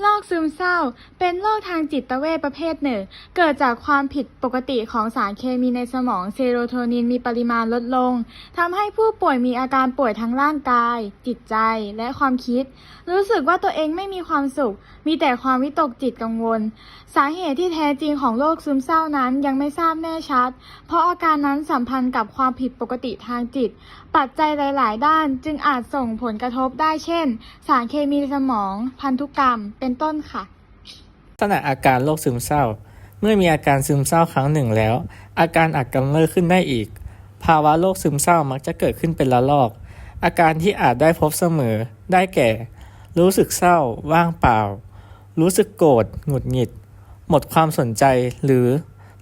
โรคซึมเศร้า เป็นโรคทางจิตเวชประเภทหนึ่ง เกิดจากความผิดปกติของสารเคมีในสมองเซโรโทนินมีปริมาณลดลงทำให้ผู้ป่วยมีอาการป่วยทั้งร่างกาย จิตใจและความคิด รู้สึกว่าตัวเองไม่มีความสุข มีแต่ความวิตกจิตกังวล สาเหตุที่แท้จริงของโรคซึมเศร้านั้นยังไม่ทราบแน่ชัด เพราะอาการนั้นสัมพันธ์กับความผิดปกติทางจิตปัจจัยหลาย ๆ ด้านจึงอาจส่งผลกระทบได้เช่น สารเคมีในสมอง พันธุกรรม เป็นต้นค่ะ ลักษณะอาการโรคซึมเศร้า เมื่อมีอาการซึมเศร้าครั้งหนึ่งแล้ว อาการอาจกำเริบขึ้นได้อีก ภาวะโรคซึมเศร้ามักจะเกิดขึ้นเป็นละลอก อาการที่อาจได้พบเสมอ ได้แก่ รู้สึกเศร้า ว่างเปล่า รู้สึกโกรธ หงุดหงิด หมดความสนใจ หรือ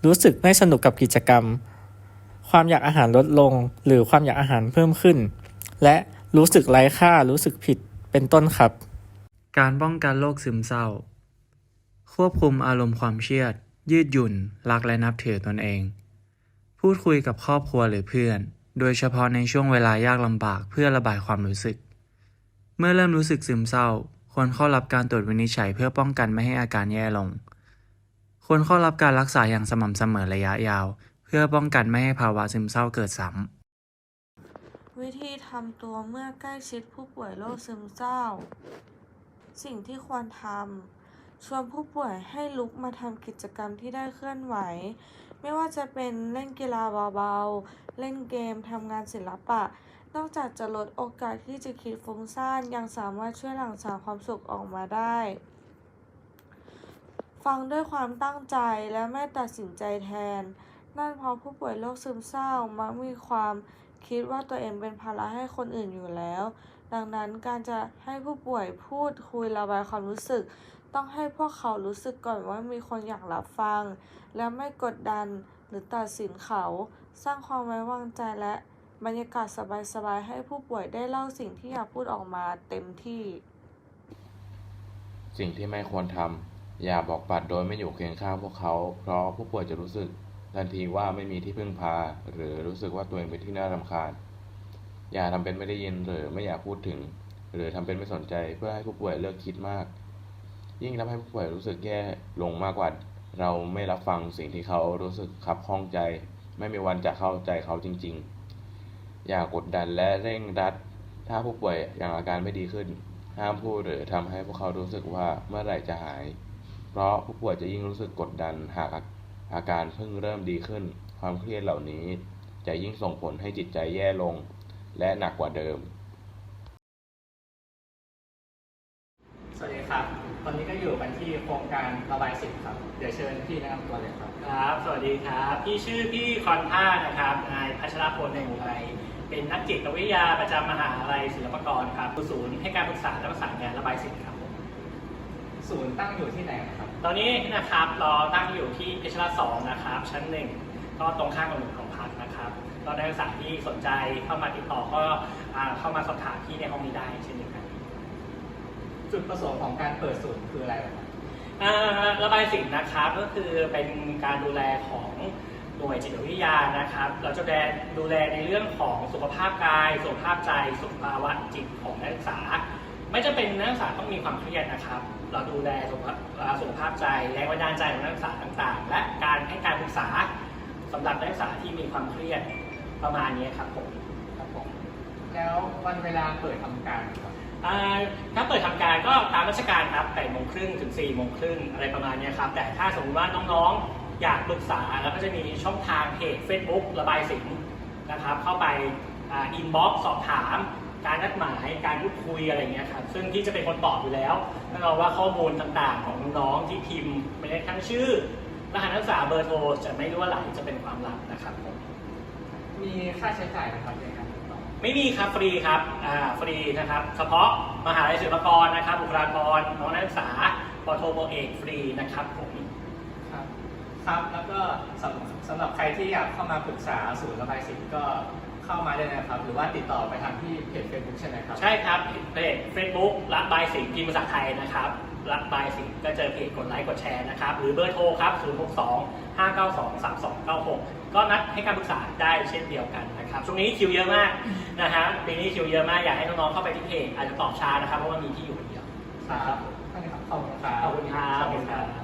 รู้สึกไม่สนุกกับกิจกรรม ความอยากอาหารลดลง หรือความอยากอาหารเพิ่มขึ้น และรู้สึกไร้ค่ารู้สึกผิดเป็นต้นครับ การป้องกันโรคซึมเศร้า ควบคุมอารมณ์ความเครียด ยืดหยุ่น รักและนับถือตนเอง พูดคุยกับครอบครัวหรือเพื่อน โดยเฉพาะในช่วงเวลายากลำบากเพื่อระบายความรู้สึก เมื่อเริ่มรู้สึกซึมเศร้าควรเข้ารับการตรวจวินิจฉัยเพื่อป้องกันไม่ให้อาการแย่ลง ควรเข้ารับการรักษาอย่างสม่ำเสมอระยะยาว เพื่อป้องกันไม่ให้ภาวะซึมเศร้าเกิดซ้ำ วิธีทำตัวเมื่อใกล้ชิดผู้ป่วยโรคซึมเศร้า สิ่งที่ควรทำ ชวนผู้ป่วยให้ลุกมาทำกิจกรรมที่ได้เคลื่อนไหว ไม่ว่าจะเป็นเล่นกีฬาเบาๆ เล่นเกม ทำงานศิลปะ นอกจากจะลดโอกาสที่จะคิดฟุ้งซ่าน ยังสามารถช่วยหลั่งสารความสุขออกมาได้ฟังด้วยความตั้งใจและไม่ตัดสินใจแทน นั่นเพราะผู้ป่วยโรคซึมเศร้ามักมีความคิดว่าตัวเองเป็นภาระให้คนอื่นอยู่แล้ว ดังนั้นการจะให้ผู้ป่วยพูดคุยระบายความรู้สึก ต้องให้พวกเขารู้สึกก่อนว่ามีคนอยากรับฟัง และไม่กดดันหรือตัดสินเขา สร้างความไว้วางใจและบรรยากาศสบายๆให้ผู้ป่วยได้เล่าสิ่งที่อยากพูดออกมาเต็มที่ สิ่งที่ไม่ควรทำอย่าบอกปัดโดยไม่อยู่เคียงข้างพวกเขา เพราะผู้ป่วยจะรู้สึก ทันทีว่าไม่มีที่พึ่งพา หรือรู้สึกว่าตัวเองเป็นที่น่ารำคาญ อย่าทำเป็นไม่ได้ยินหรือไม่อยากพูดถึง หรือทำเป็นไม่สนใจเพื่อให้ผู้ป่วยเลิกคิดมาก ยิ่งทำให้ผู้ป่วยรู้สึกแย่ลงมากกว่า เราไม่รับฟังสิ่งที่เขารู้สึกขับข้องใจ ไม่มีวันจะเข้าใจเขาจริง ๆ อย่ากดดันและเร่งรัด ถ้าผู้ป่วยยังอาการไม่ดีขึ้น ห้ามพูดหรือทำให้พวกเขารู้สึกว่าเมื่อไหร่จะหาย เพราะผู้ป่วยจะยิ่งรู้สึกกดดันหาก อาอาการเพิ่งเริ่มดีขึ้น ความเครียดเหล่านี้จะยิ่งส่งผลให้จิตใจแย่ลง และหนักกว่าเดิม สวัสดีครับ ตอนนี้ก็อยู่กันที่โครงการระบายสิทธิ์ครับ เดี๋ยวเชิญพี่แนะนำตัวเลยครับ ครับ สวัสดีครับ พี่ชื่อพี่คอนท่านะครับ นายพัชรพลในอุไรเป็นนักจิตวิทยาประจำมหาลัยศิลปากรครับ ศูนย์ให้การปรึกษาและประสานงานระบายสิทธิ์ครับผมศูนย์ตั้งอยู่ที่ไหนครับ ตอนนี้นะครับเราตั้งอยู่ที่เพชรราชสองนะครับชั้นหนึ่งก็ตรงข้ามกับหนึ่งของพักนะครับก็นักศึกษาที่สนใจเข้ามาติดต่อก็อ่าเข้ามาสอบถามที่ในห้องนี้ได้เช่นเดียวกัน จุดประสงค์ของการเปิดศูนย์คืออะไรครับอ่าระบายสินนะครับก็คือเป็นการดูแลของหน่วยจิตวิทยานะครับ เราจะดูแลดูแลในเรื่องของสุขภาพกาย สุขภาพใจ สุขภาวะจิตของนักศึกษา ไม่จำเป็นนักศึกษาต้องมีความเครียดนะครับ เราดูแลสุขภาพอ่าสุขภาพใจแรงบันดาลใจของนักศึกษาต่างๆ และการให้การปรึกษาสำหรับนักศึกษาที่มีความเครียดประมาณนี้ครับผมครับผมแล้ววันเวลาเปิดทำการครับอ่าถ้าเปิดทำการก็ตามราชการครับ8โมงครึ่งถึง4โมงครึ่งอะไรประมาณเนี้ยครับ แต่ถ้าสมมติว่าน้องๆ อยากปรึกษาแล้วก็จะมีช่องทางเพจ Facebook ระบายสินนะครับ เข้าไปอินบ็อกซ์สอบถาม การนัดหมายการพูดคุยอะไรเงี้ยครับซึ่งที่จะเป็นคนตอบอยู่แล้วแน่นอนว่าข้อมูลต่างๆ ของน้องๆที่พิมพ์ไม่ได้ทั้งชื่อรหัสนักศึกษาเบอร์โทรจะไม่รั่วไหลจะเป็นความลับนะครับผมมีค่าใช้จ่ายนะครับในการติดต่อไม่มีครับฟรีครับอ่าฟรีนะครับเฉพาะมหาลัยศิลปากรนะครับบุคลากรน้องนักศึกษาปโทโปรเอกฟรีนะครับผมครับ ครับ แล้วก็สำสำหรับใครที่อยากเข้ามาปรึกษาศูนย์ระบายสิทธิ์ก็เข้ามาได้นะครับ หรือว่าติดต่อไปทางที่เพจเฟซบุ๊กใช่ไหมครับ ใช่ครับเพจเฟซบุ๊กรับบายสิงห์พิมพ์ภาษาไทยนะครับรับบายสิงห์ก็เจอเพจกดไลค์กดแชร์นะครับ หรือเบอร์โทรครับ 0 6 2 5 9 2 3 2 9 6 ก็นัดให้การปรึกษาได้เช่นเดียวกันนะครับ ช่วงนี้คิวเยอะมากนะฮะปีนี้คิวเยอะมาก อยากให้น้องๆเข้าไปที่เพจอาจจะตอบช้านะครับ เพราะว่ามีที่อยู่คนเดียวครับท่านครับขอบคุณครับ